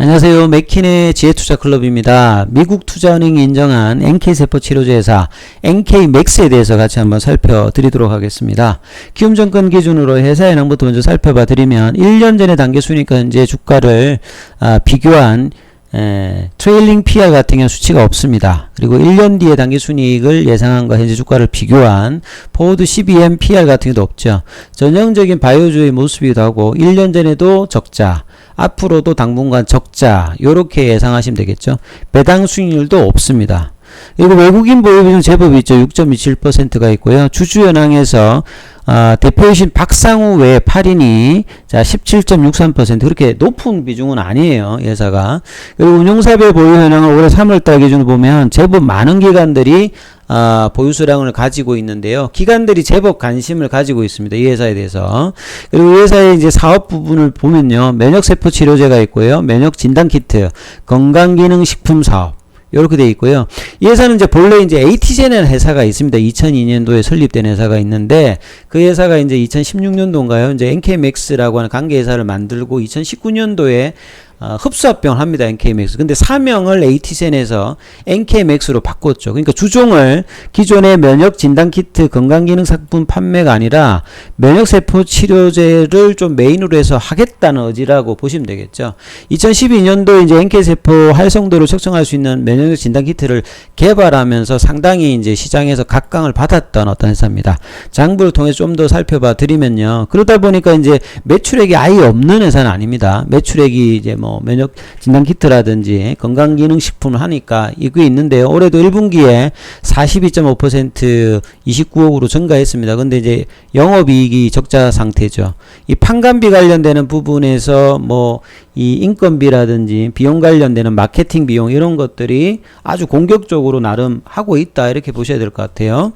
안녕하세요. 맥킨의 지혜투자클럽입니다. 미국 투자은행이 인정한 NK세포 치료제 회사 NK맥스에 대해서 같이 한번 살펴드리도록 하겠습니다. 키움증권 기준으로 회사 현황부터 먼저 살펴봐 드리면 1년 전에 단계 순위과 현재 주가를 아, 비교한 에, 트레일링 PR 같은 경우 수치가 없습니다. 그리고 1년 뒤에 단기 순이익을 예상한과 현재 주가를 비교한 포워드 12M PR 같은 경우도 없죠. 전형적인 바이오주의 모습이기도 하고 1년 전에도 적자, 앞으로도 당분간 적자 요렇게 예상하시면 되겠죠. 배당 수익률도 없습니다. 그리고 외국인 보유 비중 제법 있죠. 6.27%가 있고요. 주주연항에서 아, 대표이신 박상우 외 8인이 자 17.63% 그렇게 높은 비중은 아니에요. 회사가. 그리고 운용사별 보유 현황을 올해 3월달 기준으로 보면 제법 많은 기관들이 아, 보유 수량을 가지고 있는데요. 기관들이 제법 관심을 가지고 있습니다. 이 회사에 대해서. 그리고 이 회사의 이제 사업 부분을 보면요. 면역세포 치료제가 있고요. 면역 진단 키트, 건강기능 식품 사업. 이렇게 돼 있고요. 이 회사는 이제 본래 이제 AT젠이라는 회사가 있습니다. 2002년도에 설립된 회사가 있는데 그 회사가 이제 2016년도인가요? 이제 NK맥스라고 하는 관계 회사를 만들고 2019년도에 어, 흡수합병을 합니다. NK맥스. 근데 사명을 AT센에서 NK맥스로 바꿨죠. 그러니까 주종을 기존의 면역 진단 키트 건강 기능 상품 판매가 아니라 면역 세포 치료제를 좀 메인으로 해서 하겠다는 의지라고 보시면 되겠죠. 2012년도에 이제 NK세포 활성도를 측정할 수 있는 면역 진단 키트를 개발하면서 상당히 이제 시장에서 각광을 받았던 어떤 회사입니다. 장부를 통해서 좀더 살펴봐 드리면요. 그러다 보니까 이제 매출액이 아예 없는 회사는 아닙니다. 매출액이 이제 뭐 면역 진단 키트라든지 건강 기능 식품을 하니까 이게 있는데요. 올해도 1분기에 42.5% 29억으로 증가했습니다. 근데 이제 영업 이익이 적자 상태죠. 이 판관비 관련되는 부분에서 뭐 이 인건비라든지 비용 관련되는 마케팅 비용 이런 것들이 아주 공격적으로 나름 하고 있다 이렇게 보셔야 될 것 같아요.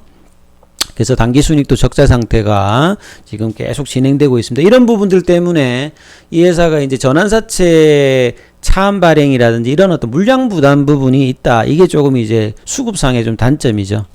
그래서 단기 순익도 적자 상태가 지금 계속 진행되고 있습니다. 이런 부분들 때문에 이 회사가 이제 전환사채 차안 발행이라든지 이런 어떤 물량 부담 부분이 있다. 이게 조금 이제 수급상의 좀 단점이죠.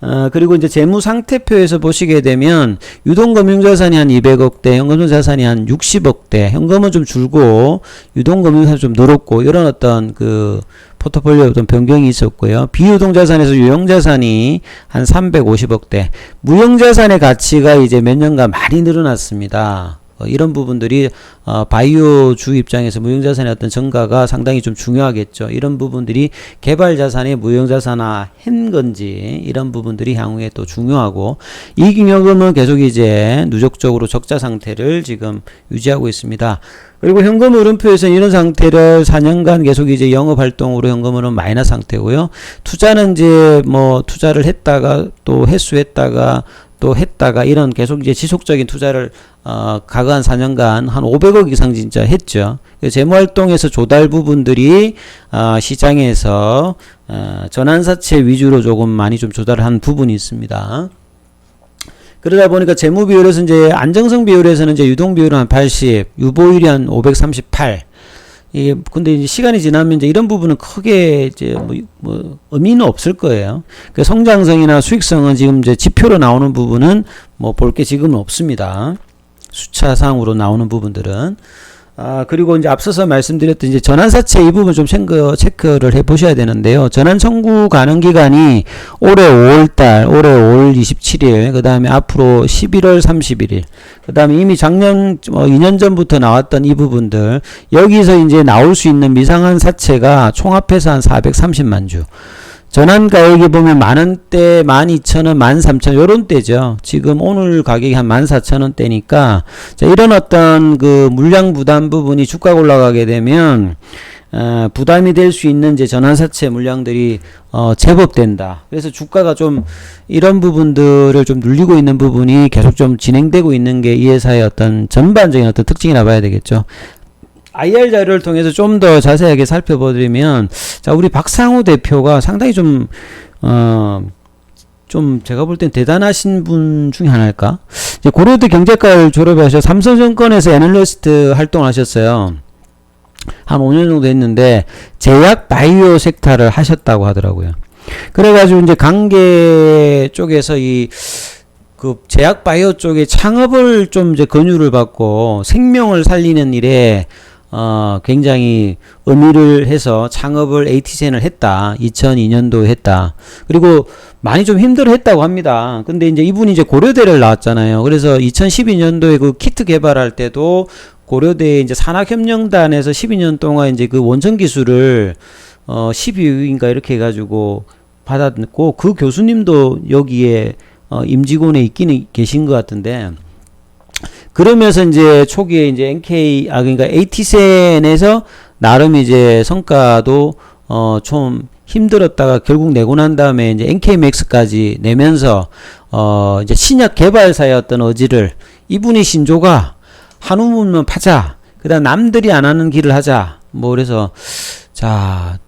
어, 그리고 이제 재무 상태표에서 보시게 되면 유동금융자산이 한 200억대, 현금자산이 한 60억대, 현금은 좀 줄고 유동금융자산 좀 늘었고 이런 어떤 그 포트폴리오 어떤 변경이 있었고요. 비유동 자산에서 유형 자산이 한 350억대, 무형 자산의 가치가 이제 몇 년간 많이 늘어났습니다. 어, 이런 부분들이 어, 바이오 주 입장에서 무형자산의 어떤 증가가 상당히 좀 중요하겠죠. 이런 부분들이 개발 자산이 무형자산화 한 건지 이런 부분들이 향후에 또 중요하고 이익잉여금은 계속 이제 누적적으로 적자 상태를 지금 유지하고 있습니다. 그리고 현금 흐름표에서는 이런 상태를 4년간 계속 이제 영업 활동으로 현금 흐름 마이너스 상태고요. 투자는 이제 뭐 투자를 했다가 또 회수했다가 또 했다가 이런 계속 이제 지속적인 투자를 어, 가한 4년간 한 500억 이상 진짜 했죠. 재무 활동에서 조달 부분들이 어, 시장에서 어, 전환사채 위주로 조금 많이 좀 조달을 한 부분이 있습니다. 그러다 보니까 재무 비율에서 이제 안정성 비율에서는 이제 유동 비율은 한 80, 유보율이 한 538. 이게 근데 이제 시간이 지나면 이제 이런 부분은 크게 이제 뭐, 뭐 의미는 없을 거예요. 그 성장성이나 수익성은 지금 이제 지표로 나오는 부분은 뭐 볼 게 지금은 없습니다. 숫자상으로 나오는 부분들은 아, 그리고 이제 앞서서 말씀드렸던 이제 전환사채 이 부분 좀 체크, 체크를 해 보셔야 되는데요. 전환 청구 가능 기간이 올해 5월달, 올해 5월 27일, 그 다음에 앞으로 11월 31일, 그 다음에 이미 작년, 어, 2년 전부터 나왔던 이 부분들, 여기서 이제 나올 수 있는 미상한 사채가 총합해서 한 430만 주. 전환가액이 보면 만원대, 만이천원, 만삼천 요런 때죠. 지금 오늘 가격이 한 만사천원대니까 자, 이런 어떤 그 물량 부담 부분이 주가가 올라가게 되면 어, 부담이 될 수 있는 이제 전환사채 물량들이 어, 제법 된다. 그래서 주가가 좀 이런 부분들을 좀 눌리고 있는 부분이 계속 좀 진행되고 있는 게 이 회사의 어떤 전반적인 어떤 특징이라 봐야 되겠죠. IR 자료를 통해서 좀 더 자세하게 살펴보드리면, 자, 우리 박상우 대표가 상당히 좀, 어, 좀 제가 볼 땐 대단하신 분 중에 하나일까? 이제 고려대 경제과를 졸업하셔 삼성증권에서 애널리스트 활동을 하셨어요. 한 5년 정도 했는데, 제약 바이오 섹터를 하셨다고 하더라고요. 그래가지고 이제 관계 쪽에서 이, 그 제약 바이오 쪽에 창업을 좀 이제 권유를 받고 생명을 살리는 일에 어, 굉장히 의미를 해서 창업을 ATCN을 했다. 2002년도에 했다. 그리고 많이 좀 힘들어 했다고 합니다. 근데 이제 이분이 이제 고려대를 나왔잖아요. 그래서 2012년도에 그 키트 개발할 때도 고려대 이제 산학협력단에서 12년 동안 이제 그 원천 기술을 어 12위인가 이렇게 해가지고 받았고 그 교수님도 여기에 어 임직원에 있기는 계신 것 같은데 그러면서 이제 초기에 이제 NK 아 그러니까 AT센에서 나름 이제 성과도 어좀 힘들었다가 결국 내고 난 다음에 이제 NK맥스까지 내면서 어 이제 신약 개발사였던 어지를 이분이 신조가 한 우물만 파자. 그다음 남들이 안 하는 길을 하자. 뭐 그래서 자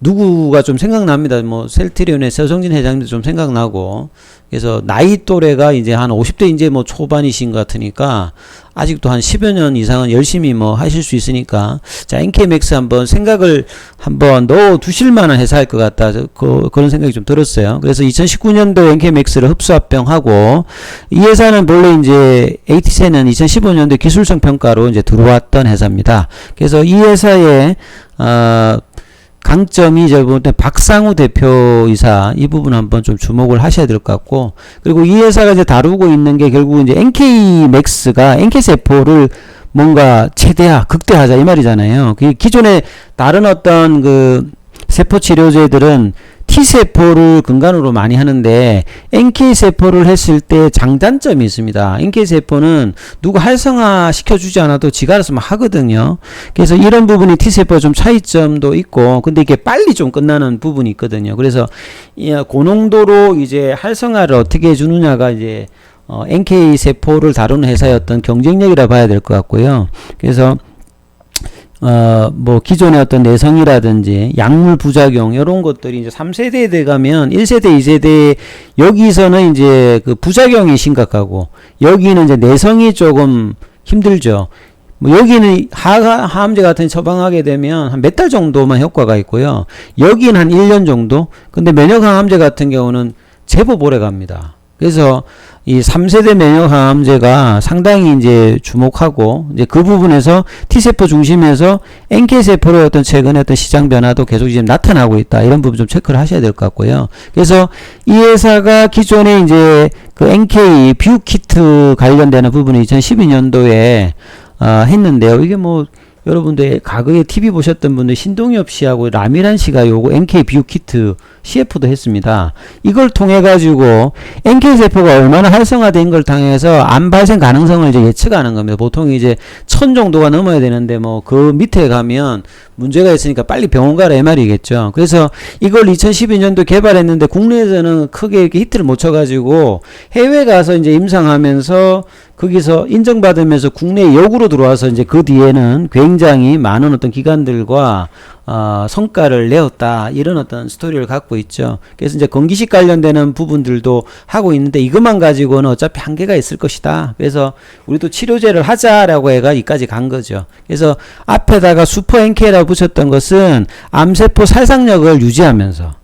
누구가 좀 생각납니다. 뭐 셀트리온의 서성진 회장님도 좀 생각나고 그래서 나이 또래가 이제 한 50대 이제 뭐 초반이신 것 같으니까 아직도 한 10여 년 이상은 열심히 뭐 하실 수 있으니까 자 NK맥스 한번 생각을 한번 넣어 두실 만한 회사일 것 같다. 그, 그런 생각이 좀 들었어요. 그래서 2019년도에 NK맥스를 흡수합병하고 이 회사는 본래 이제 ATC는 2015년도 기술성 평가로 이제 들어왔던 회사입니다. 그래서 이 회사의 어 강점이 제가 볼때 박상우 대표이사 이 부분 한번 좀 주목을 하셔야 될 것 같고 그리고 이 회사가 이제 다루고 있는 게 결국 이제 NK 맥스가 NK 세포를 뭔가 최대화, 극대화하자 이 말이잖아요. 그 기존에 다른 어떤 그 세포 치료제들은 T세포를 근간으로 많이 하는데 NK세포를 했을 때 장단점이 있습니다. NK세포는 누구 활성화 시켜주지 않아도 지가 알아서 막 하거든요. 그래서 이런 부분이 T세포 좀 차이점도 있고 근데 이게 빨리 좀 끝나는 부분이 있거든요. 그래서 고농도로 이제 활성화를 어떻게 해주느냐가 이제 어, NK세포를 다루는 회사였던 경쟁력이라 봐야 될 것 같고요. 그래서 어, 뭐, 기존의 어떤 내성이라든지 약물 부작용, 이런 것들이 이제 3세대에 돼가면 1세대, 2세대, 여기서는 이제 그 부작용이 심각하고, 여기는 이제 내성이 조금 힘들죠. 뭐, 여기는 하, 하암제 같은 처방하게 되면 한 몇 달 정도만 효과가 있고요. 여기는 한 1년 정도? 근데 면역항암제 같은 경우는 제법 오래 갑니다. 그래서 이 3세대 면역 항암제가 상당히 이제 주목하고 이제 그 부분에서 T세포 중심에서 NK세포의 어떤 최근의 어떤 시장 변화도 계속 지금 나타나고 있다. 이런 부분 좀 체크를 하셔야 될 것 같고요. 그래서 이 회사가 기존에 이제 그 NK 뷰키트 관련되는 부분이 2012년도에 어, 했는데요. 이게 뭐 여러분들 과거에 TV 보셨던 분들 신동엽 씨하고 라미란 씨가 요거 NK 비오 키트 CF도 했습니다. 이걸 통해 가지고 NK 세포가 얼마나 활성화된 걸 당해서 암 발생 가능성을 이제 예측하는 겁니다. 보통 이제 천 정도가 넘어야 되는데 뭐 그 밑에 가면 문제가 있으니까 빨리 병원 가라 이 말이겠죠. 그래서 이걸 2012년도 개발했는데 국내에서는 크게 이렇게 히트를 못 쳐가지고 해외 가서 이제 임상하면서 거기서 인정받으면서 국내 역으로 들어와서 이제 그 뒤에는 굉장히 많은 어떤 기관들과 어, 성과를 내었다 이런 어떤 스토리를 갖고 있죠. 그래서 이제 건기식 관련되는 부분들도 하고 있는데 이것만 가지고는 어차피 한계가 있을 것이다. 그래서 우리도 치료제를 하자라고 해가 이까지 간 거죠. 그래서 앞에다가 슈퍼 NK라고 붙였던 것은 암세포 살상력을 유지하면서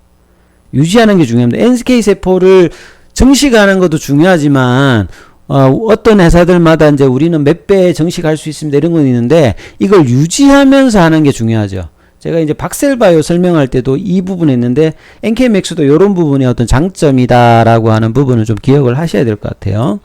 유지하는 게 중요합니다. NK 세포를 증식하는 것도 중요하지만 어, 어떤 회사들마다 이제 우리는 몇배 정식할 수 있습니다. 이런 건 있는데 이걸 유지하면서 하는 게 중요하죠. 제가 이제 박셀바이오 설명할 때도 이 부분 했는데 NK맥스도 이런 부분이 어떤 장점이다라고 하는 부분을 좀 기억을 하셔야 될 것 같아요.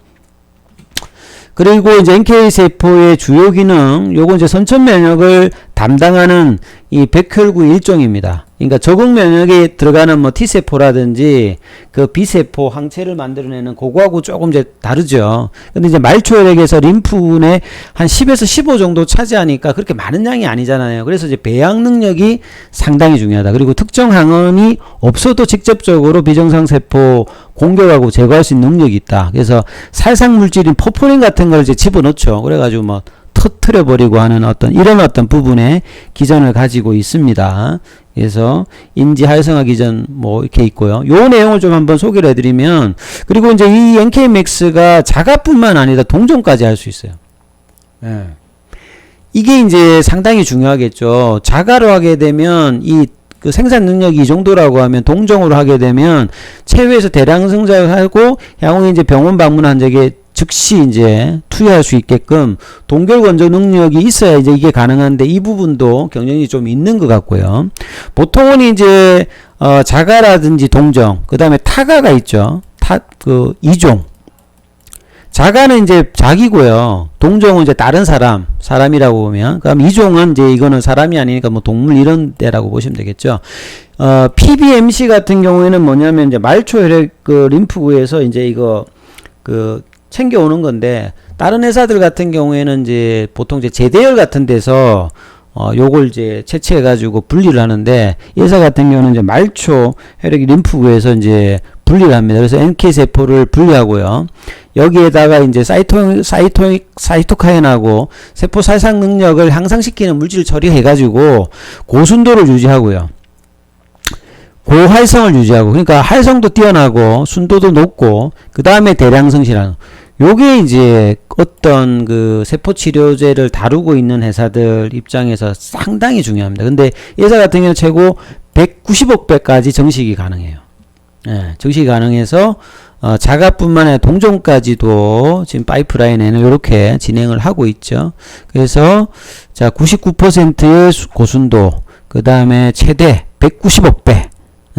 그리고 이제 NK 세포의 주요 기능, 요거 이제 선천 면역을 담당하는 이 백혈구 일종입니다. 그러니까 적응 면역에 들어가는 뭐 T세포라든지 그 B세포 항체를 만들어내는 그거하고 조금 이제 다르죠. 근데 이제 말초혈액에서 림프군의 한 10에서 15 정도 차지하니까 그렇게 많은 양이 아니잖아요. 그래서 이제 배양 능력이 상당히 중요하다. 그리고 특정 항원이 없어도 직접적으로 비정상 세포 공격하고 제거할 수 있는 능력이 있다. 그래서 살상 물질인 포포린 같은 걸 이제 집어넣죠. 그래가지고 뭐 터트려 버리고 하는 어떤 이런 어떤 부분에 기전을 가지고 있습니다. 그래서 인지 활성화 기전 뭐 이렇게 있고요. 요 내용을 좀 한번 소개를 해드리면 그리고 이제 이 NK맥스가 자가뿐만 아니라 동종까지 할 수 있어요. 예. 이게 이제 상당히 중요하겠죠. 자가로 하게 되면 이그 생산 능력이 이 정도라고 하면 동종으로 하게 되면 체외에서 대량 성장을 하고 향후에 이제 병원 방문한 적에 즉시 이제 투여할 수 있게끔 동결 건조 능력이 있어야 이제 이게 가능한데 이 부분도 경쟁이 좀 있는 것 같고요. 보통은 이제 어 자가라든지 동정, 그 다음에 타가가 있죠. 타 그 이종. 자가는 이제 자기고요. 동종은 이제 다른 사람, 사람이라고 보면. 그럼 이종은 이제 이거는 사람이 아니니까 뭐 동물 이런 데라고 보시면 되겠죠. 어, PBMC 같은 경우에는 뭐냐면 이제 말초 혈액 그 림프구에서 이제 이거 그 챙겨오는 건데 다른 회사들 같은 경우에는 이제 보통 이제 제대열 같은 데서 어 요걸 이제 채취해 가지고 분리를 하는데 이 회사 같은 경우는 이제 말초 혈액 림프구에서 이제 분리를 합니다. 그래서 NK 세포를 분리하고요. 여기에다가 이제 사이토 사이토 사이토카인하고 세포 살상 능력을 향상시키는 물질을 처리해 가지고 고순도를 유지하고요. 고활성을 유지하고 그러니까 활성도 뛰어나고 순도도 높고 그 다음에 대량 성실한 요게 이제 어떤 그 세포 치료제를 다루고 있는 회사들 입장에서 상당히 중요합니다. 근데 이 회사 같은 경우 최고 190억 배까지 정식이 가능해요. 예, 정식이 가능해서 어, 자가뿐만 아니라 동종까지도 지금 파이프라인에는 이렇게 진행을 하고 있죠. 그래서 자 99%의 고순도 그 다음에 최대 190억 배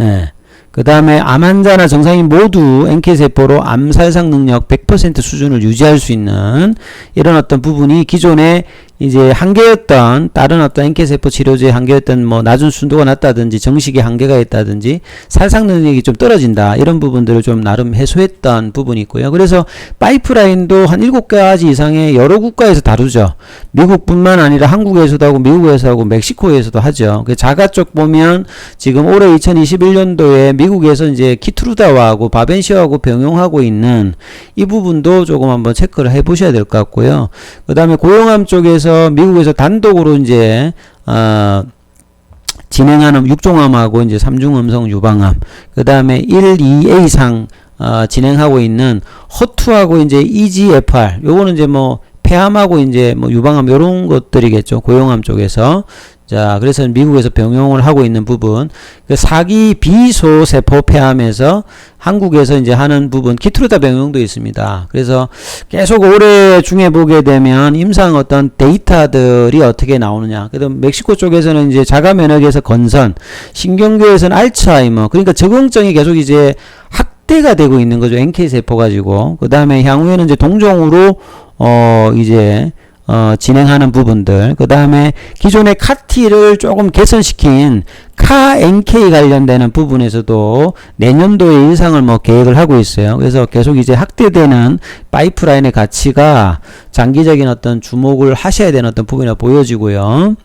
예. 그 다음에 암 환자나 정상인 모두 NK세포로 암 살상 능력 100% 수준을 유지할 수 있는 이런 어떤 부분이 기존에 이제 한계였던 다른 어떤 NK세포 치료제의 한계였던 뭐 낮은 순도가 낮다든지 정식의 한계가 있다든지 살상 능력이 좀 떨어진다 이런 부분들을 좀 나름 해소했던 부분이 있고요. 그래서 파이프라인도 한 7가지 이상의 여러 국가에서 다루죠. 미국뿐만 아니라 한국에서도 하고 미국에서 하고 멕시코에서도 하죠. 그 자가 쪽 보면 지금 올해 2021년도에 미국에서 이제 키트루다와하고 바벤시아하고 병용하고 있는 이 부분도 조금 한번 체크를 해 보셔야 될 것 같고요. 그 다음에 고용암 쪽에서 미국에서 단독으로 이제 어 진행하는 육종암하고 이제 삼중음성 유방암, 그 다음에 1, 2A상 어, 진행하고 있는 허투하고 이제 EGFR, 요거는 이제 뭐 폐암하고 이제 뭐 유방암 요런 것들이겠죠. 고용암 쪽에서. 자, 그래서 미국에서 병용을 하고 있는 부분, 그 사기 비소 세포 폐암에서 한국에서 이제 하는 부분, 키트루다 병용도 있습니다. 그래서 계속 올해 중에 보게 되면 임상 어떤 데이터들이 어떻게 나오느냐. 그다음 멕시코 쪽에서는 이제 자가 면역에서 건선, 신경계에서는 알츠하이머, 그러니까 적응증이 계속 이제 확대가 되고 있는 거죠. NK 세포 가지고. 그 다음에 향후에는 이제 동종으로 어 이제 어, 진행하는 부분들, 그 다음에 기존의 카티를 조금 개선시킨 카 NK 관련되는 부분에서도 내년도에 인상을 뭐 계획을 하고 있어요. 그래서 계속 이제 확대되는 파이프라인의 가치가 장기적인 어떤 주목을 하셔야 되는 어떤 부분이 보여지고요.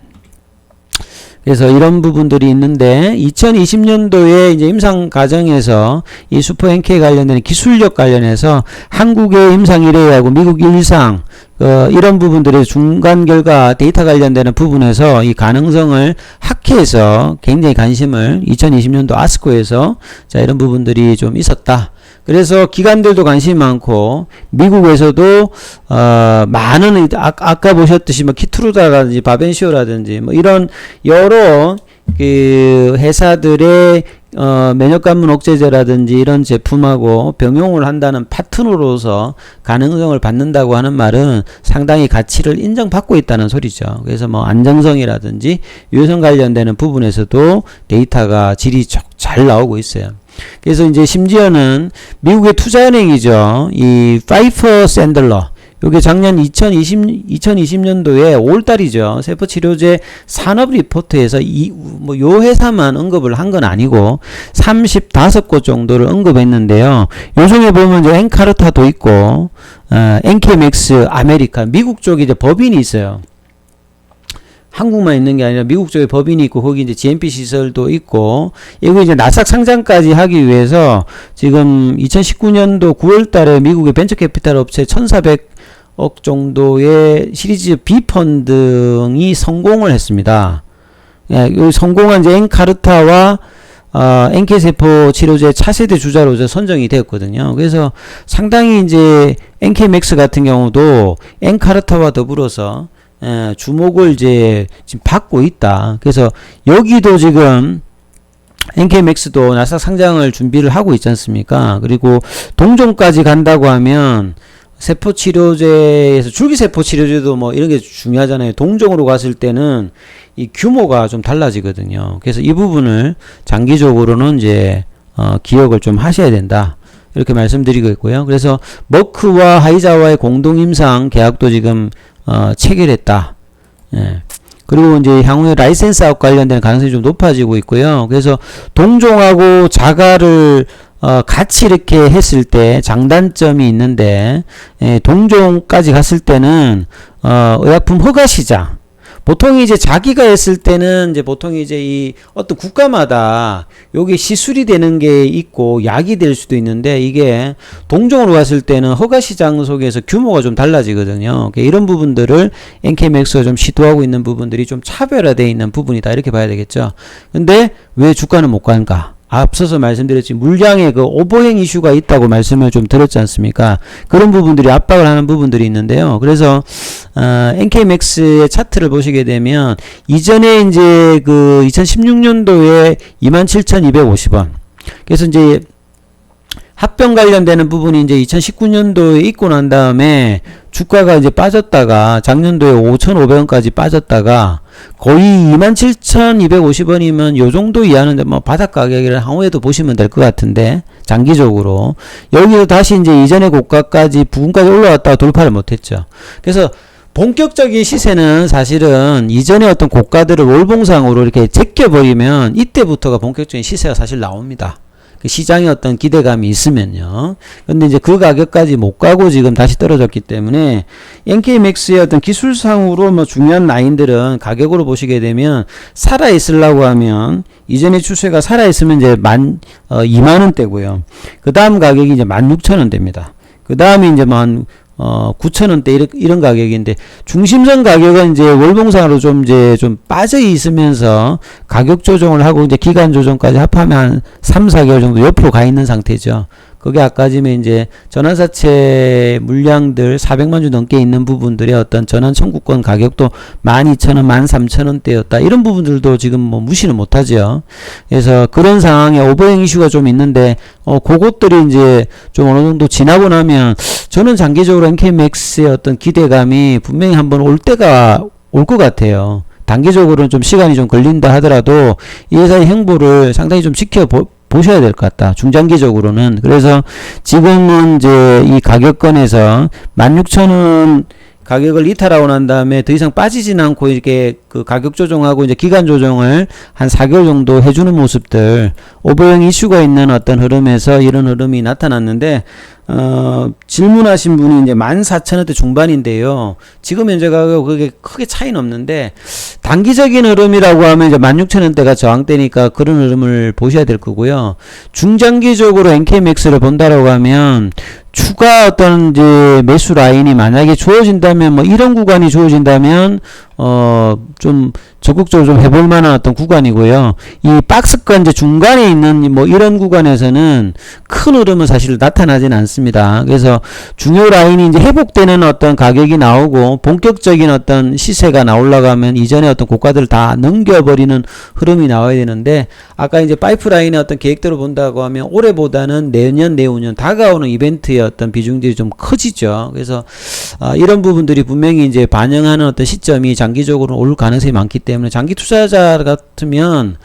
그래서 이런 부분들이 있는데 2020년도에 이제 임상 과정에서 이 슈퍼 NK 관련된 기술력 관련해서 한국의 임상 1회하고 미국 1상 어, 이런 부분들의 중간 결과 데이터 관련되는 부분에서 이 가능성을 학회에서 굉장히 관심을 2020년도 아스코에서 자 이런 부분들이 좀 있었다. 그래서 기관들도 관심이 많고 미국에서도 어 많은 아, 아까 보셨듯이 뭐 키트루다라든지 바벤시오라든지 뭐 이런 여러 그 회사들의 어, 면역관문 억제제라든지 이런 제품하고 병용을 한다는 파트너로서 가능성을 받는다고 하는 말은 상당히 가치를 인정받고 있다는 소리죠. 그래서 뭐 안정성이라든지 유효성 관련되는 부분에서도 데이터가 질이 잘 나오고 있어요. 그래서 이제 심지어는 미국의 투자은행이죠. 이 파이퍼 샌들러 요게 작년 2020, 2020년도에 5월달이죠. 세포치료제 산업 리포트에서 이, 뭐, 요 회사만 언급을 한 건 아니고, 35곳 정도를 언급했는데요. 요 중에 보면 이제 엔카르타도 있고, 어, 엔케맥스 아메리카, 미국 쪽에 이제 법인이 있어요. 한국만 있는 게 아니라 미국 쪽에 법인이 있고 거기 이제 GMP 시설도 있고 이거 이제 나삭 상장까지 하기 위해서 지금 2019년도 9월 달에 미국의 벤처 캐피탈 업체 1,400억 정도의 시리즈 B 펀딩이 성공을 했습니다. 예, 성공한 이제 엔카르타와 어, NK세포 치료제 차세대 주자로 선정이 되었거든요. 그래서 상당히 이제 NK맥스 같은 경우도 엔카르타와 더불어서 에, 주목을 이제 지금 받고 있다. 그래서 여기도 지금 NK맥스도 나스닥 상장을 준비를 하고 있지 않습니까? 그리고 동종까지 간다고 하면 세포 치료제에서 줄기 세포 치료제도 뭐 이런 게 중요하잖아요. 동종으로 갔을 때는 이 규모가 좀 달라지거든요. 그래서 이 부분을 장기적으로는 이제 어, 기억을 좀 하셔야 된다. 이렇게 말씀드리고 있고요. 그래서 머크와 하이자와의 공동 임상 계약도 지금 어, 체결했다. 예. 그리고 이제 향후에 라이센스업 관련된 가능성이 좀 높아지고 있고요. 그래서 동종하고 자가를 어, 같이 이렇게 했을 때 장단점이 있는데 예, 동종까지 갔을 때는 어, 의약품 허가 시장 보통 이제 자기가 했을 때는 이제 보통 이제 이 어떤 국가마다 요게 시술이 되는 게 있고 약이 될 수도 있는데 이게 동종으로 갔을 때는 허가 시장 속에서 규모가 좀 달라지거든요. 그러니까 이런 부분들을 NK맥스가 좀 시도하고 있는 부분들이 좀 차별화되어 있는 부분이다 이렇게 봐야 되겠죠. 근데 왜 주가는 못 가는가? 앞서서 말씀드렸지 물량의 그 오버행 이슈가 있다고 말씀을 좀 드렸지 않습니까? 그런 부분들이 압박을 하는 부분들이 있는데요. 그래서 어, NK맥스의 차트를 보시게 되면 이전에 이제 그 2016년도에 27,250원. 그래서 이제 합병 관련되는 부분이 이제 2019년도에 있고 난 다음에 주가가 이제 빠졌다가 작년도에 5,500원까지 빠졌다가 거의 27,250원이면 요 정도 이하는데 뭐 바닥 가격을 향후에도 보시면 될 것 같은데 장기적으로 여기서 다시 이제 이전의 고가까지 부근까지 올라왔다가 돌파를 못했죠. 그래서 본격적인 시세는 사실은 이전의 어떤 고가들을 월봉상으로 이렇게 제껴버리면 이때부터가 본격적인 시세가 사실 나옵니다. 그 시장에 어떤 기대감이 있으면요. 근데 이제 그 가격까지 못 가고 지금 다시 떨어졌기 때문에 NK맥스의 어떤 기술상으로 뭐 중요한 라인들은 가격으로 보시게 되면 살아 있으려고 하면 이전의 추세가 살아 있으면 이제 만 어, 2만 원대고요. 그 다음 가격이 이제 16,000원대입니다. 그 다음에 이제 뭐한 어, 9천원대 이런, 이런 가격인데, 중심선 가격은 이제 월봉상으로 좀 이제 좀 빠져 있으면서 가격 조정을 하고 이제 기간 조정까지 합하면 한 3, 4개월 정도 옆으로 가 있는 상태죠. 그게 아까 지금 이제 전환사채 물량들 400만 주 넘게 있는 부분들의 어떤 전환 청구권 가격도 12,000원, 13,000원대였다. 이런 부분들도 지금 뭐 무시는 못하죠. 그래서 그런 상황에 오버행 이슈가 좀 있는데, 어, 그것들이 이제 좀 어느 정도 지나고 나면 저는 장기적으로 NK맥스의 어떤 기대감이 분명히 한번 올 때가 올 것 같아요. 단기적으로는 좀 시간이 좀 걸린다 하더라도 이 회사의 행보를 상당히 좀 지켜 보 셔야 될 것 같다. 중장기적으로는. 그래서 지금은 이제 이 가격권에서 16,000원 가격을 이탈하고 난 다음에 더 이상 빠지진 않고 이렇게 그 가격 조정하고 이제 기간 조정을 한 4개월 정도 해주는 모습들 오버형 이슈가 있는 어떤 흐름에서 이런 흐름이 나타났는데 어, 질문하신 분이 이제 14,000원대 중반인데요. 지금 현재 가격 그게 크게 차이는 없는데 단기적인 흐름이라고 하면 이제 16,000원대가 저항대니까 그런 흐름을 보셔야 될 거고요. 중장기적으로 NK맥스를 본다라고 하면 추가 어떤 이제 매수 라인이 만약에 주어진다면 뭐 이런 구간이 주어진다면 어좀 적극적으로 좀 해볼 만한 어떤 구간이고요. 이 박스권 이제 중간에 있는 뭐 이런 구간에서는 큰 흐름은 사실 나타나진 않습니다. 그래서 중요 라인이 이제 회복되는 어떤 가격이 나오고 본격적인 어떤 시세가 나올라가면 이전에 어떤 고가들을 다 넘겨버리는 흐름이 나와야 되는데 아까 이제 파이프라인의 어떤 계획대로 본다고 하면 올해보다는 내년 내후년 다가오는 이벤트의 어떤 비중들이 좀 커지죠. 그래서 아, 이런 부분들이 분명히 이제 반영하는 어떤 시점이 장기적으로 올 가능성이 많기 때문에 장기 투자자 같으면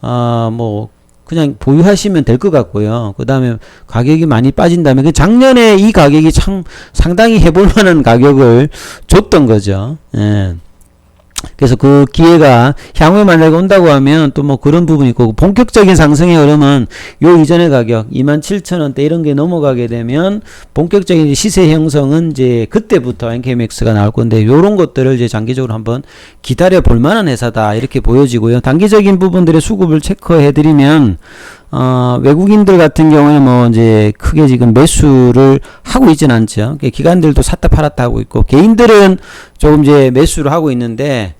아뭐 그냥 보유하시면 될 것 같고요. 그 다음에 가격이 많이 빠진다면 그 작년에 이 가격이 참 상당히 해볼 만한 가격을 줬던 거죠. 예. 그래서 그 기회가 향후에 만약에 온다고 하면 또 뭐 그런 부분이 있고 본격적인 상승의 흐름은 요 이전의 가격 27,000원대 이런 게 넘어가게 되면 본격적인 시세 형성은 이제 그때부터 NKMX가 나올 건데 요런 것들을 이제 장기적으로 한번 기다려 볼 만한 회사다 이렇게 보여지고요. 단기적인 부분들의 수급을 체크해 드리면 어, 외국인들 같은 경우에는 뭐 이제 크게 지금 매수를 하고 있지는 않죠. 기관들도 샀다 팔았다 하고 있고 개인들은 조금 이제 매수를 하고 있는데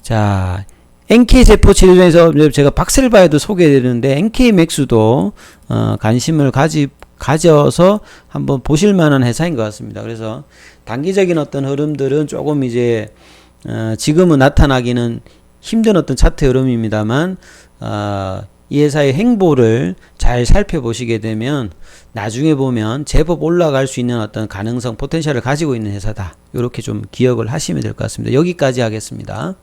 자 NK 세포 치료전에서 제가 박셀바에도 소개해드리는데 NK 맥스도 어, 관심을 가지 가져서 한번 보실 만한 회사인 것 같습니다. 그래서 단기적인 어떤 흐름들은 조금 이제 어, 지금은 나타나기는 힘든 어떤 차트 흐름입니다만 어, 이 회사의 행보를 잘 살펴보시게 되면 나중에 보면 제법 올라갈 수 있는 어떤 가능성, 포텐셜을 가지고 있는 회사다. 이렇게 좀 기억을 하시면 될 것 같습니다. 여기까지 하겠습니다.